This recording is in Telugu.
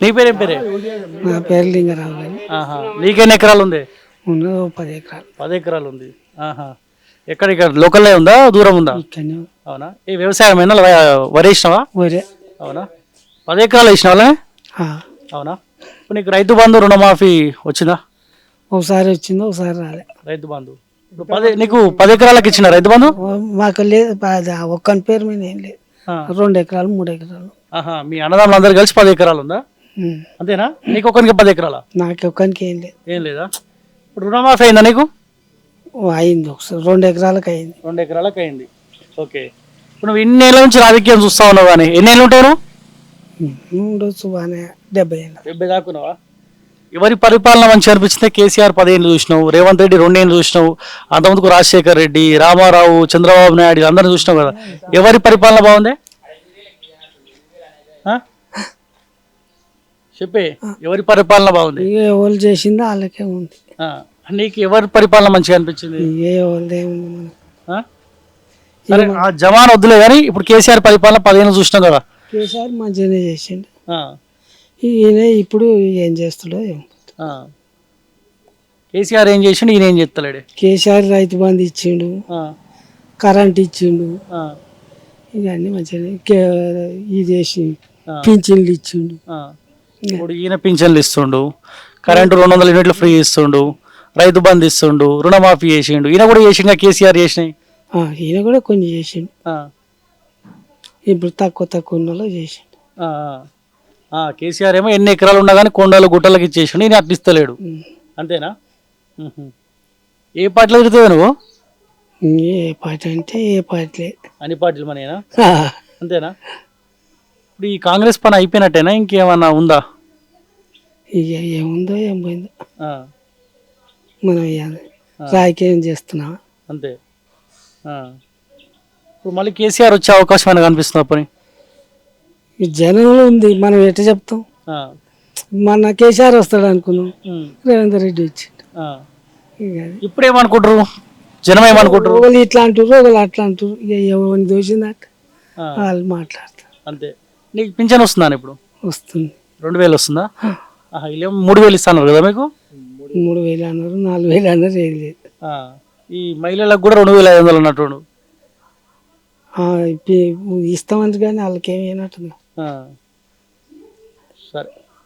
నీ పేరేం పేరే? నా పేరు లింగరావు గారు ఆహా. నీకెన్ని ఎకరాలు ఉంది? ఉన్నది ఓ పది ఎకరాలు. పది ఎకరాలు ఉంది. ఆహా. ఎక్కడ ఇక్కడ లోకల్లో ఉందా? దూరం ఉందా? ఇక్కడనే అవునా? ఈ వ్యవసాయం అయినా వరి వేసినావా? వరే. అవునా? పది ఎకరాలు వేసినావా? వాళ్ళని? ఆ. అవునా? ఇప్పుడు నీకు రైతు బంధు రుణమాఫీ వచ్చిందా? ఒకసారి వచ్చింది ఒకసారి రాలే. రైతు బంధు. ఇప్పుడు పది నీకు పది ఎకరాలకు ఇచ్చిన రైతు బంధు? ఓ, మాకు లేదు ఆ ఒక్కని పేరు మీద ఏం లేదు. ఆ. రెండు ఎకరాలు మూడు ఎకరాలు. ఆహా. మీ అన్నదమ్ములు అందరు కలిసి పది ఎకరాలు ఉందా. అంతేనా? నీకు ఒక్కరికి పది ఎకరాలా? నాకు ఒక్కనికి ఏం లేదు. ఏం లేదా? ఇప్పుడు రుణమాఫీ అయిందా నీకు? అయింది ఒకసారి. రెండు ఎకరాలకు అయింది. రెండు ఎకరాలకు అయింది. ఓకే. ఇప్పుడు నువ్వు ఇన్నేళ్ళ నుంచి రాజకీయం చూస్తా ఉన్నావు కానీ ఎన్నేళ్ళు ఉంటావు నువ్వు? ఉండొచ్చు బాగానే డెబ్బై ఏళ్ళ. డెబ్బై దాకున్నావా ఎవరి పరిపాలన మంచి అనిపించింది కేసీఆర్ పదేళ్ళు చూసినావు రేవంత్ రెడ్డి రెండేళ్ళు చూసినావు అంతకుముందుకు రాజశేఖర్ రెడ్డి రామారావు చంద్రబాబు నాయుడు అందరిని చూసినావు కదా. ఎవరి పరిపాలన బాగుంది? చెప్పే ఎవరి పరిపాలన బాగుంది ఇక ఎవరు చేసిందో వాళ్ళకే ఉంది ఆ. నీకు ఎవరి పరిపాలన మంచిగా అనిపించింది ఏ ఉంది మనకు ఆ? సరే ఆ జమాన్ వద్దులే కానీ ఇప్పుడు కేసీఆర్ పరిపాలన పదిహేను చూసినాం కదా కేసీఆర్ మంచిగానే చేసిండు ఆ. ఈయన ఇప్పుడు ఏం చేస్తాడో ఆ. కేసీఆర్ ఏం చేసిండు ఈయన ఏం చేస్తలేడు కేసీఆర్ రైతు బంధు ఇచ్చిండు ఆ. కరెంట్ ఇచ్చిండు ఆ. ఇవన్నీ మంచిగా కే- ఇది చేసి ఆ. పింఛన్లు ఇచ్చిండు ఆ. ఇప్పుడు ఈయన పింఛన్లు ఇస్తుండు కరెంటు రెండు వందల యూనిట్లు ఫ్రీ ఇస్తుండు రైతు బంధు ఇస్తుండు రుణమాఫీ చేసిండు. ఈయన కూడా చేసిండు? కేసీఆర్ చేసినాయి? ఆ, ఈయన కూడా కొన్ని చేసిండు. ఆ. ఇప్పుడు తక్కువ తక్కువ చేసిండు. ఆ. ఆ. కేసీఆర్ ఏమో ఎన్ని ఎకరాలు ఉన్నా కానీ కొండలు గుట్టలకు ఇచ్చేసిండు ఈయన అట్లా ఇస్తలేడు. ఉమ్. అంతేనా? మ్హూ. ఏ పార్టీలో తిరుగుతావు నువ్వు? ఏ పార్టీ అంటే ఏ పార్టీ అన్ని పార్టీలు మనయేనా? అంతేనా? ఇప్పుడు ఈ కాంగ్రెస్ పని అయిపోయినట్టేనా? ఇంకేమన్నా ఉందా? ఇక ఏముందో ఏం పోయిందో. ఆ. మనం రాజకీయం చేస్తున్నాం. అంతే. ఆ. ఇప్పుడు మళ్ళీ కేసీఆర్ వచ్చే అవకాశం ఏమైనా కనిపిస్తుంది ఈ జనంలో ఉంది. మనం ఎట్ట చెప్తాం? ఆ. మన కేసీఆర్ వస్తాడు అనుకున్నాం. ఉమ్. రేవంత్ రెడ్డి వచ్చిండు. ఆ. ఇక అది. ఇప్పుడు ఏమనుకుంటారు జనం ఏమనుకుంటారు ఒకళ్ళు ఇట్లా అంటారు ఒకళ్ళు అట్లా అంటారు ఇక ఎవరిని దోచిందట ఆ. వాళ్ళు మాట్లాడతారు. అంతే. నీకు పింఛన్ వస్తుందా ఇప్పుడు? వస్తుంది. రెండు వేలు వస్తుందా? ఆహా, వీళ్ళేమో మూడు వేలు ఇస్తాను కదా మీకు? మూడు వేలు అన్నారు నాలుగు వేలు అన్నారు ఏం లేదు. ఆ. ఈ మహిళలకు కూడా రెండు వేల ఐదు వందలు అన్నట్టు ఆ, ఇప్పి- ఇస్తామంటారు కానీ వాళ్ళకి ఏమి అయినట్టుంది ఆ. సరే.